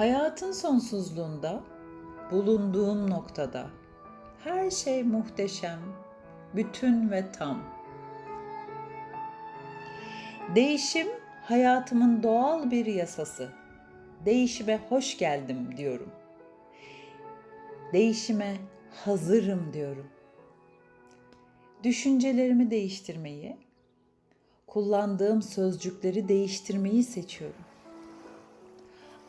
Hayatın sonsuzluğunda, bulunduğum noktada her şey muhteşem, bütün ve tam. Değişim hayatımın doğal bir yasası. Değişime hoş geldim diyorum. Değişime hazırım diyorum. Düşüncelerimi değiştirmeyi, kullandığım sözcükleri değiştirmeyi seçiyorum.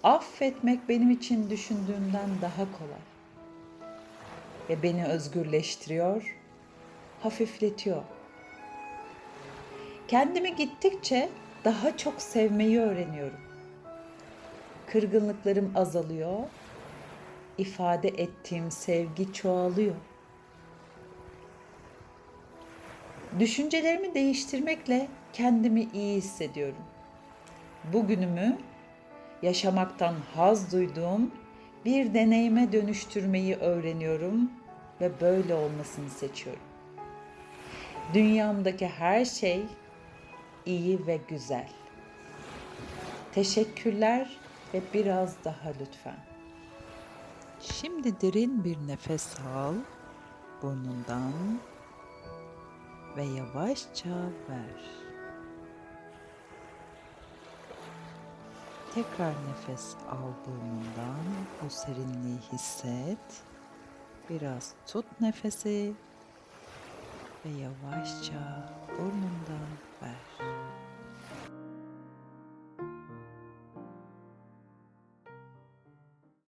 Affetmek benim için düşündüğümden daha kolay. Ve beni özgürleştiriyor, hafifletiyor. Kendimi gittikçe daha çok sevmeyi öğreniyorum. Kırgınlıklarım azalıyor, ifade ettiğim sevgi çoğalıyor. Düşüncelerimi değiştirmekle kendimi iyi hissediyorum. Bugünümü yaşamaktan haz duyduğum bir deneyime dönüştürmeyi öğreniyorum ve böyle olmasını seçiyorum. Dünyamdaki her şey iyi ve güzel. Teşekkürler ve biraz daha lütfen. Şimdi derin bir nefes al burnundan ve yavaşça ver. Tekrar nefes al burnundan. Bu serinliği hisset. Biraz tut nefesi ve yavaşça burnundan ver.